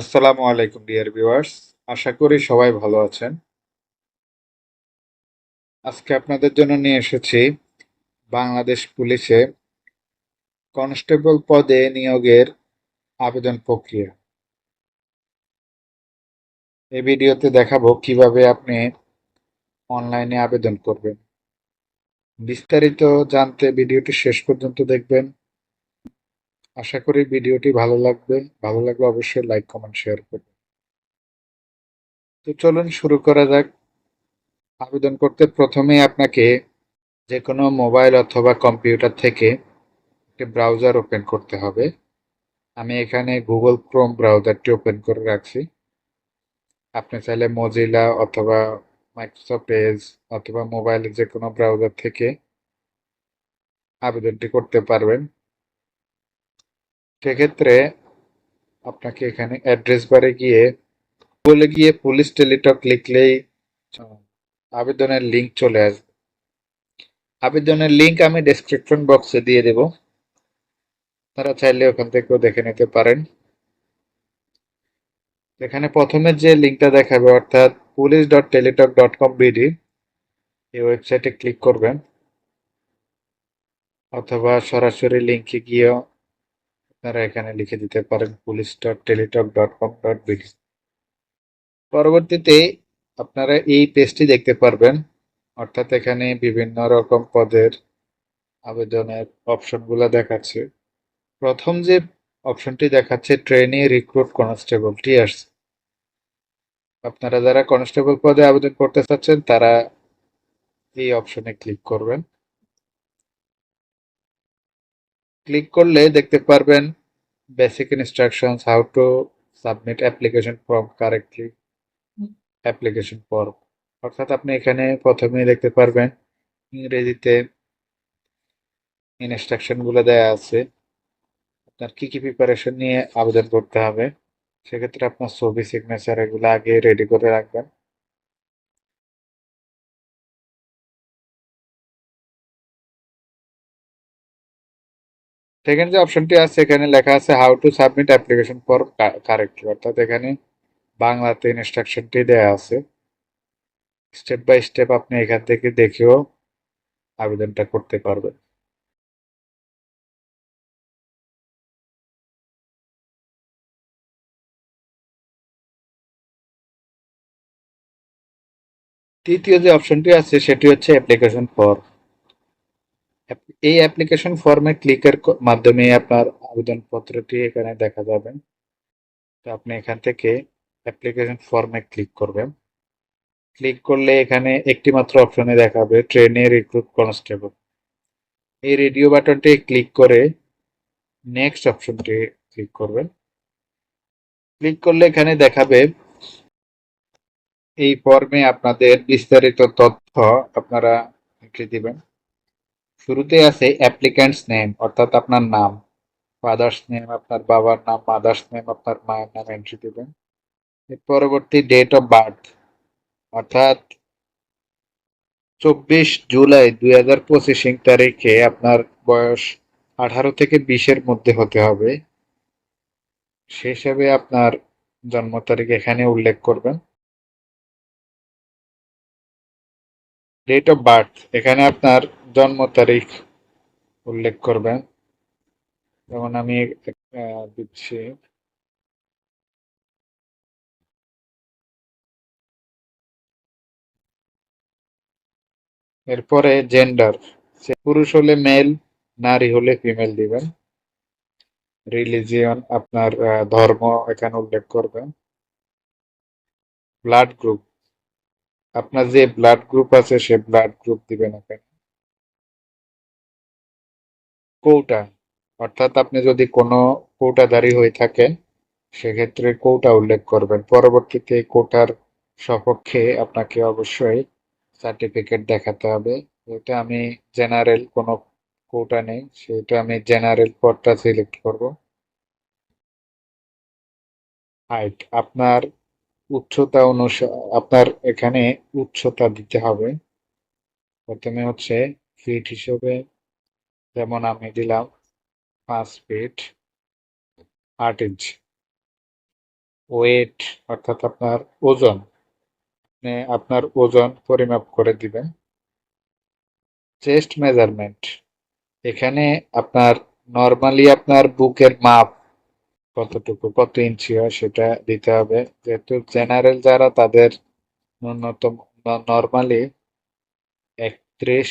আসসালামু আলাইকুম, dear viewers. আশা করি সবাই ভালো আছেন। আজকে আপনাদের জন্য নিয়ে এসেছি বাংলাদেশ পুলিশে কনস্টেবল পদে নিয়োগের আবেদন প্রক্রিয়া। এই ভিডিওতে দেখাবো কীভাবে আপনি অনলাইনে আবেদন করবেন। বিস্তারিত জানতে ভিডিওটি শেষ পর্যন্ত দেখবেন। আশা করি ভিডিওটি ভালো লাগবে। ভালো লাগলে অবশ্যই লাইক কমেন্ট শেয়ার করবেন। তো চলুন শুরু করা যাক। আবেদন করতে প্রথমেই আপনাকে যে কোনো মোবাইল অথবা কম্পিউটার থেকে একটি ব্রাউজার ওপেন করতে হবে। আমি এখানে গুগল ক্রোম ব্রাউজারটি ওপেন করে রাখছি। আপনি চাইলে মজিলা অথবা মাইক্রোসফট এজ অথবা মোবাইলের যে কোনো ব্রাউজার থেকে আবেদনটি করতে পারবেন। সেক্ষেত্রে আপনাকে এখানে অ্যাড্রেস বারে গিয়ে বলে গিয়ে পুলিশ টেলিটক লিখলেই আবেদনের লিঙ্ক চলে আসবে। আবেদনের লিঙ্ক আমি ডেসক্রিপশন বক্সে দিয়ে দেব। তারা চাইলে ওখান থেকেও দেখে নিতে পারেন। এখানে প্রথমে যে লিঙ্কটা দেখাবে, অর্থাৎ police dot Teletalk dot com BD এই ওয়েবসাইটে ক্লিক করবেন। অথবা সরাসরি লিঙ্কে গিয়েও আপনারা এখানে লিখে দিতে পারেন police dot Teletalk dot com dot BD পরবর্তীতে আপনারা এই পেজটি দেখতে পারবেন, অর্থাৎ এখানে বিভিন্ন রকম পদের আবেদনের অপশনগুলো দেখাচ্ছে। প্রথম যে অপশনটি দেখাচ্ছে ট্রেনি রিক্রুট কনস্টেবলটি আসছে। আপনারা যারা কনস্টেবল পদে আবেদন করতে চাচ্ছেন, তারা এই অপশনে ক্লিক করবেন। ক্লিক করলে দেখতে পারবেন basic instructions how to submit application form correctly application form অর্থাৎ আপনি এখানে প্রথমেই দেখতে পারবেন ইংরেজিতে ইনস্ট্রাকশনগুলো দেয়া আছে। আপনার কী কী প্রিপারেশন নিয়ে আবেদন করতে হবে, সেক্ষেত্রে আপনার ছবি সিগনেচার এগুলো আগে রেডি করে রাখবেন। সেকেন্ড যে অপশনটি আছে, এখানে লেখা আছে how to submit application for correctly অর্থাৎ এখানে বাংলাতে ইনস্ট্রাকশনটি দেয়া আছে। স্টেপ বাই স্টেপ আপনি এখান থেকে দেখেও আবেদনটা করতে পারবেন। তৃতীয় যে অপশনটি আছে, সেটি হচ্ছে অ্যাপ্লিকেশন ফর্ম এই অ্যাপ্লিকেশন ফর্মে ক্লিকের মাধ্যমে আপনার আবেদনপত্রটি এখানে দেখা যাবে। তো আপনি এখান থেকে অ্যাপ্লিকেশন ফর্মে ক্লিক করবেন। ক্লিক করলে এখানে একটি মাত্র অপশনে দেখাবে ট্রেনে রিক্রুট কনস্টেবল এই রেডিও বাটনটি ক্লিক করে নেক্সট অপশনটি ক্লিক করবেন। ক্লিক করলে এখানে দেখাবে, এই ফর্মে আপনাদের বিস্তারিত তথ্য আপনারা লিখে দিবেন। শুরুতে আছে অ্যাপ্লিক্যান্টস নেম অর্থাৎ আপনার নাম ফাদার্স নেম আপনার বাবার নাম মাদার্স নেম আপনার মায়ের নাম এন্ট্রি দেবেন। এর পরবর্তী ডেট অফ বার্থ অর্থাৎ চব্বিশ জুলাই দুই হাজার পঁচিশ তারিখে আপনার বয়স আঠারো থেকে বিশের মধ্যে হতে হবে। সে হিসাবে আপনার জন্ম তারিখ এখানে উল্লেখ করবেন। ডেট অফ বার্থ এখানে আপনার জন্ম তারিখ উল্লেখ করবেন। যেমন আমি দিচ্ছি। এরপরে জেন্ডার সে পুরুষ হলে মেল নারী হলে ফিমেল দিবেন। রিলিজিয়ন আপনার ধর্ম এখানে উল্লেখ করবেন। ব্লাড গ্রুপ আপনার যে ব্লাড গ্রুপ আছে, সে ব্লাড গ্রুপ দিবেন এখানে কৌটা, অর্থাৎ আপনি যদি কোনো কৌটাধারী হয়ে থাকেন, সেক্ষেত্রে কৌটা উল্লেখ করবেন। পরবর্তীতে কোটার সপক্ষে আপনাকে অবশ্যই সার্টিফিকেট দেখাতে হবে। এটা আমি জেনারেল কোনো কোটা নেই সেটা আমি জেনারেল পদটা সিলেক্ট করব। হাইট আপনার উচ্চতা অনুসারে আপনার এখানে উচ্চতা দিতে হবে। প্রথমে হচ্ছে ফিট হিসেবে যেমন আমি দিলাম পাঁচ ফিট আট ইঞ্চি ওয়েট অর্থাৎ আপনার ওজন আপনার ওজন পরিমাপ করে দিবেন। চেস্ট মেজারমেন্ট এখানে আপনার নর্মালি আপনার বুকের মাপ কতটুকু কত ইঞ্চি হয় সেটা দিতে হবে। যেহেতু জেনারেল যারা তাদের ন্যূনতম নর্মালি একত্রিশ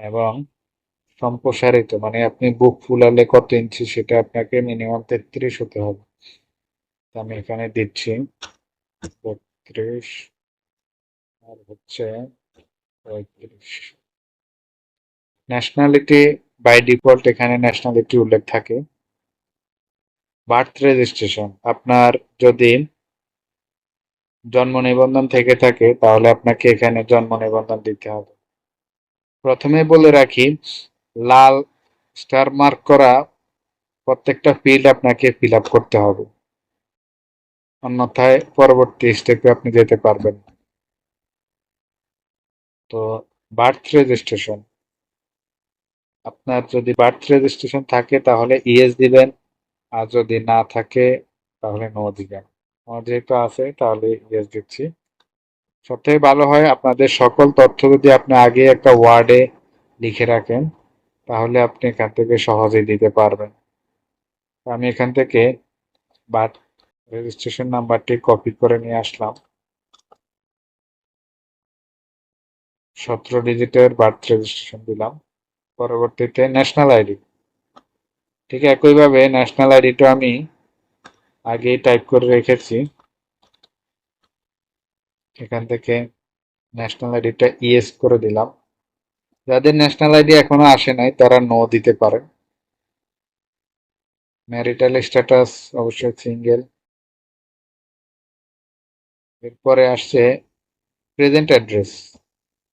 এবং সম্প্রসারিত মানে আপনি বুক ফুলালে কত ইঞ্চি সেটা আপনাকে মিনিমাম তেত্রিশ হতে হবে। আমি এখানে দিচ্ছি। বত্রিশ আর হচ্ছে পঁয়ত্রিশ। ন্যাশনালিটি বাই ডিফল্ট এখানে ন্যাশনালিটি উল্লেখ থাকে। বার্থ রেজিস্ট্রেশন আপনার যদি জন্ম নিবন্ধন থেকে থাকে, তাহলে আপনাকে এখানে জন্ম নিবন্ধন দিতে হবে। প্রথমে বলে রাখি, লাল স্টার মার্ক করা প্রত্যেকটা ফিল্ড আপনাকে ফিল করতে হবে। অন্যথায় পরবর্তী স্টেপে আপনি যেতে পারবেন তো বার্থ রেজিস্ট্রেশন আপনার যদি বার্থ রেজিস্ট্রেশন থাকে, তাহলে ইএস দিবেন। আর যদি না থাকে, তাহলে নো দিবেন। আমার যেহেতু আছে, তাহলে ইয়েস দিচ্ছি। সবথেকে ভালো হয়, আপনাদের সকল তথ্য যদি আপনি আগে একটা ওয়ার্ডে লিখে রাখেন, তাহলে আপনি এখান থেকে সহজেই দিতে পারবেন। আমি এখান থেকে বার্থ রেজিস্ট্রেশন নাম্বারটি কপি করে নিয়ে আসলাম। সতেরো ডিজিটের বার্থ রেজিস্ট্রেশন দিলাম। পরবর্তীতে ন্যাশনাল আইডি ঠিক একইভাবে ন্যাশনাল আইডিটা আমি আগেই টাইপ করে রেখেছি। এখান থেকে ন্যাশনাল আইডিটা ইএস করে দিলাম। যাদের ন্যাশনাল আইডি এখনও আসে নাই, তারা নো দিতে পারেন ম্যারিটাল স্ট্যাটাস অবশ্যই সিঙ্গেল এরপরে আসছে প্রেজেন্ট অ্যাড্রেস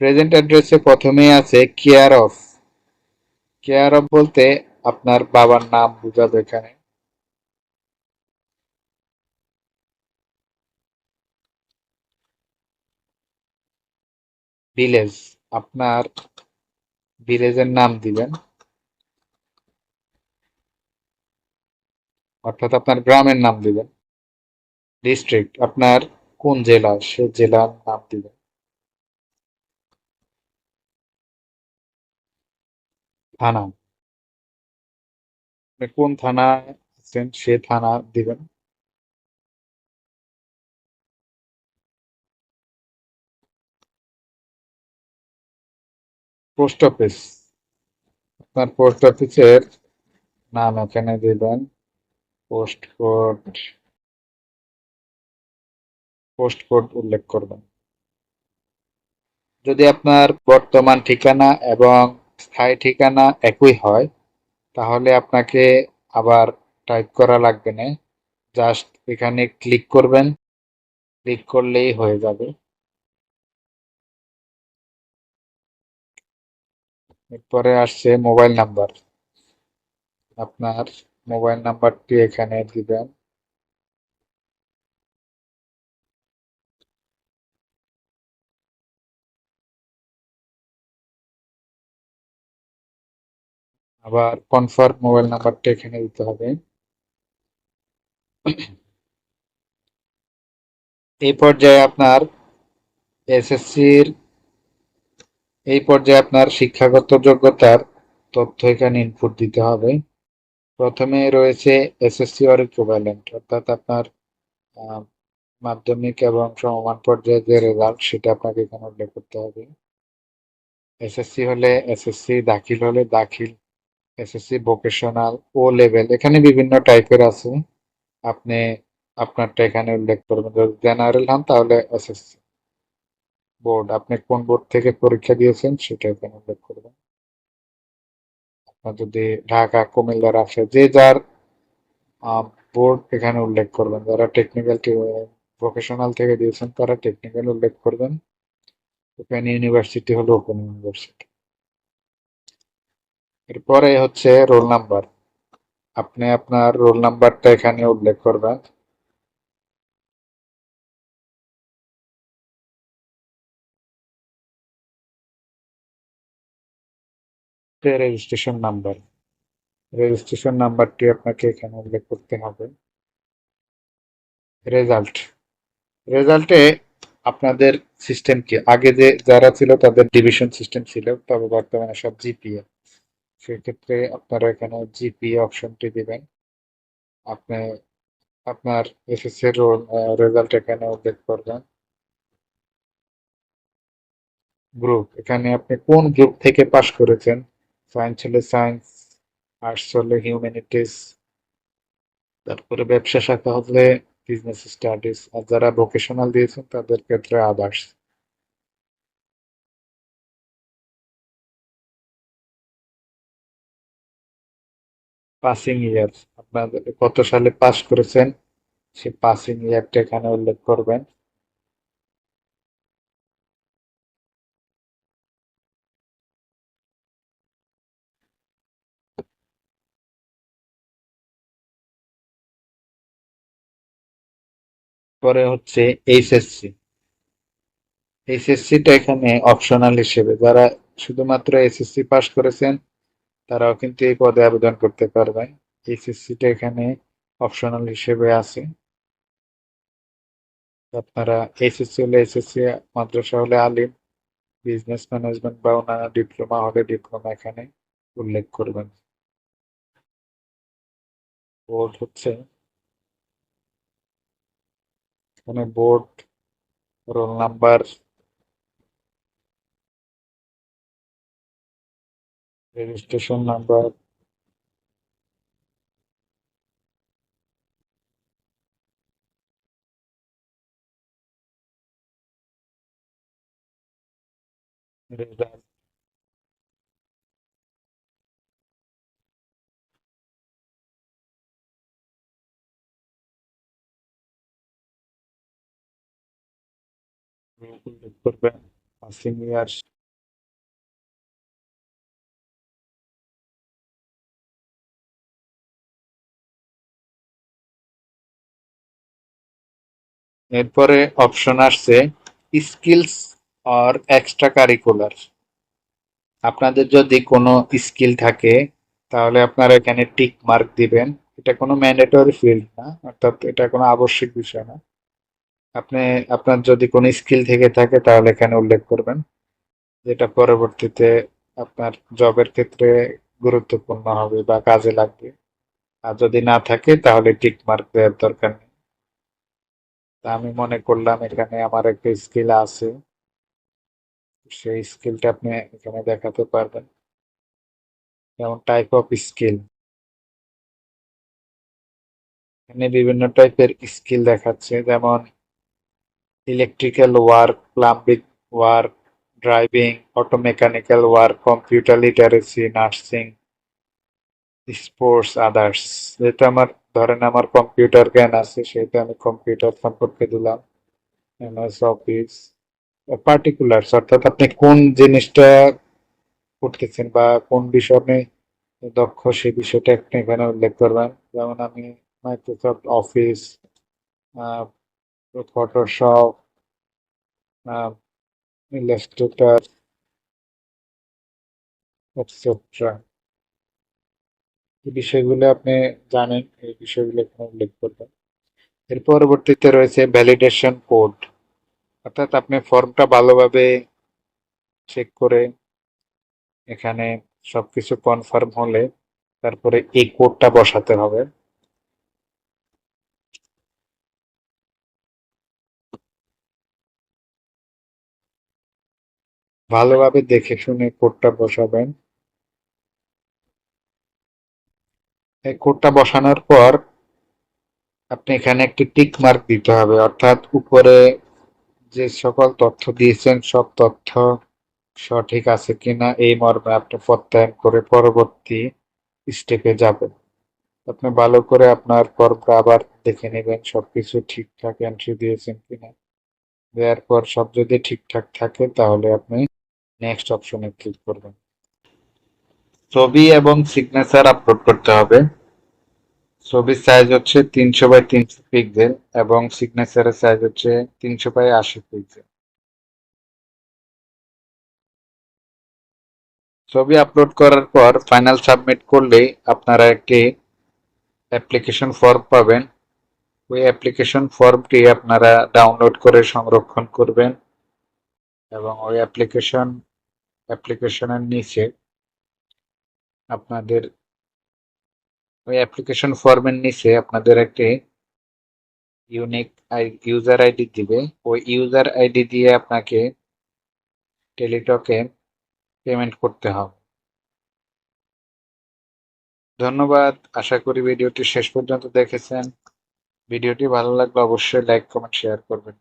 প্রেজেন্ট অ্যাড্রেসে প্রথমেই আছে কেয়ার অফ কেয়ার অফ বলতে আপনার বাবার নাম বোঝাবে এখানে। ভিলেজ, আপনার ভিলেজের নাম দিবেন। অর্থাৎ আপনার গ্রামের নাম দিবেন। ডিস্ট্রিক্ট, আপনার কোন জেলা, সে জেলার নাম দিবেন। থানা। কোন থানা আছেন সে থানা দিবেন। Post office. আপনার পোস্ট অফিসের নাম এখানে দিবেন। পোস্ট কোড পোস্ট কোড উল্লেখ করবেন। যদি আপনার বর্তমান ঠিকানা এবং স্থায়ী ঠিকানা একই হয়, তাহলে আপনাকে আবার টাইপ করা লাগবে না। জাস্ট এখানে ক্লিক করবেন, ক্লিক করলেই হয়ে যাবে। এরপরে আসছে মোবাইল নাম্বার। আপনার মোবাইল নাম্বারটি এখানে দিবেন। আবার কনফার্ম মোবাইল নাম্বারটা এখানে দিতে হবে। এই পর্যায়ে আপনার এসএসসির এই পর্যায়ে আপনার শিক্ষাগত যোগ্যতার তথ্য এখানে ইনপুট দিতে হবে। প্রথমে রয়েছে এসএসসি অর ইকুইভ্যালেন্ট অর্থাৎ আপনার মাধ্যমিক এবং সমমান পর্যায়ে যে রেজাল্ট সেটা আপনাকে এখানে উল্লেখ করতে হবে। এসএসসি হলে এসএসসি দাখিল হলে দাখিল এসএসসি ভোকেশনাল ও লেভেল এখানে বিভিন্ন টাইপের আছে। আপনি আপনারটা এখানে উল্লেখ করবেন। যদি জেনারেল হন, তাহলে এসএসসি বোর্ড আপনি কোন বোর্ড থেকে পরীক্ষা দিয়েছেন, সেটা এখানে উল্লেখ করবেন। আপনার যদি ঢাকা, কুমিল্লা, রাজশাহী, যে যার বোর্ড এখানে উল্লেখ করবেন। যারা টেকনিক্যাল ভোকেশনাল থেকে দিয়েছেন, তারা টেকনিক্যাল উল্লেখ করবেন। ওপেন ইউনিভার্সিটি হলো ওপেন ইউনিভার্সিটি এরপরে হচ্ছে রোল নাম্বার। আপনি আপনার রোল নাম্বারটা এখানে উল্লেখ করবেন। রেজিস্ট্রেশন নাম্বার রেজিস্ট্রেশন নাম্বারটি আপনাকে এখানে উল্লেখ করতে হবে। রেজাল্ট রেজাল্টে আপনাদের সিস্টেম কি? আগে যে যারা ছিল তাদের ডিভিশন সিস্টেম ছিল, তবে বর্তমানে সব জিপিএ সেক্ষেত্রে আপনারা এখানে জিপিএ অপশনটি দিবেন। আপনি আপনার এসএসসি এর রেজাল্ট এখানে উল্লেখ করবেন। গ্রুপ এখানে আপনি কোন গ্রুপ থেকে পাশ করেছেন? সায়েন্স হলে সায়েন্স আর্টস হলে হিউম্যানিটিস তারপরে ব্যবসা শাখা হলে বিজনেস স্টাডিজ আর যারা ভোকেশনাল দিয়েছেন তাদের ক্ষেত্রে আদার্স পাসিং ইয়ার আপনাদের কত সালে পাস করেছেন সে পাসিং ইয়ারটা এখানে উল্লেখ করবেন। পরে হচ্ছে এইচএসসি এইচএসসিটা এখানে অপশনাল হিসেবে, যারা শুধুমাত্র এসএসসি পাস করেছেন তারাও কিন্তু এই পদে আবেদন করতে পারবেন এইচএসসিটা এখানে অপশনাল হিসেবে আছে। আপনারা এসএসসি হলে এসএসসি মাদ্রাসা হলে আলিম বিজনেস ম্যানেজমেন্ট বা অন্যান্য ডিপ্লোমা হলে ডিপ্লোমা এখানে উল্লেখ করবেন। বোর্ড হচ্ছে এখানে board roll number registration number result উল্লেখ করবেন পাসিং ইয়ার এরপরে অপশন আসছে স্কিলস অর এক্সট্রা কারিকুলার আপনাদের যদি কোনো স্কিল থাকে, তাহলে আপনারা এখানে টিক মার্ক দিবেন। এটা কোনো ম্যান্ডেটরি ফিল্ড না, অর্থাৎ এটা কোনো আবশ্যিক বিষয় না। আপনি, আপনার যদি কোনো স্কিল থেকে থাকে, তাহলে এখানে উল্লেখ করবেন, যেটা পরবর্তীতে আপনার জবের ক্ষেত্রে গুরুত্বপূর্ণ হবে বা কাজে লাগবে। আর যদি না থাকে, তাহলে টিক মার্ক দেওয়ার দরকার নেই। তা আমি মনে করলাম এখানে আমার একটা স্কিল আছে। সেই স্কিলটা আপনি এখানে দেখাতে পারবেন। যেমন টাইপ অফ স্কিল এখানে বিভিন্ন টাইপের স্কিল দেখাচ্ছে। যেমন electrical work plumbing work driving auto mechanical work computer literacy nursing sports others যেটা আমার ধরেন আমার কম্পিউটার জ্ঞান আছে সেটা আমি কম্পিউটার সম্পর্কে দিলাম এমএস অফিস পার্টিকুলার্স অর্থাৎ আপনি কোন জিনিসটা করতেছেন বা কোন বিষয়ে দক্ষ, সেই বিষয়টা আপনি এখানে উল্লেখ করবেন। যেমন আমি Microsoft Office Photoshop Illustrator etcetera বিষয়গুলো আপনি জানেন, এই বিষয়গুলো এখানে উল্লেখ করবেন। এর পরবর্তীতে রয়েছে ভ্যালিডেশন কোড অর্থাৎ আপনি ফর্মটা ভালোভাবে চেক করে এখানে সবকিছু কনফার্ম হলে তারপরে এই কোডটা বসাতে হবে। ভালোভাবে দেখে শুনে কোডটা বসাবেন। কোডটা বসানোর পর আপনি এখানে একটি টিক মার্ক দিতে হবে। অর্থাৎ উপরে যে সকল তথ্য দিয়েছেন, সব তথ্য সঠিক আছে কিনা এই মর্মে আপনি প্রত্যয়ন করে পরবর্তী স্টেপে যাবেন। আপনি ভালো করে আপনার ফর্মটা আবার দেখে নেবেন সবকিছু ঠিকঠাক এন্ট্রি দিয়েছেন কিনা। দেওয়ার পর সব যদি ঠিকঠাক থাকে তাহলে আপনি নেক্সট অপশনে ক্লিক করবেন। ছবি এবং সিগনেচার আপলোড করতে হবে। ছবির সাইজ হচ্ছে তিনশো বাই তিনশো পিক্সেল এবং সিগনেচারের সাইজ হচ্ছে তিনশো বাই আশি পিক্সেল ছবি আপলোড করার পর ফাইনাল সাবমিট করলেই আপনারা একটি অ্যাপ্লিকেশন ফর্ম পাবেন। ওই অ্যাপ্লিকেশন ফর্মটি আপনারা ডাউনলোড করে সংরক্ষণ করবেন এবং ওই অ্যাপ্লিকেশন অ্যাপ্লিকেশনের নিচে আপনাদের ওই অ্যাপ্লিকেশন ফর্মের নিচে আপনাদের একটি ইউনিক ইউজার আইডি দিবে। ওই ইউজার আইডি দিয়ে আপনাকে টেলিটকে পেমেন্ট করতে হবে। ধন্যবাদ। আশা করি ভিডিওটি শেষ পর্যন্ত দেখেছেন। ভিডিওটি ভালো লাগলে অবশ্যই লাইক কমেন্ট শেয়ার করবেন।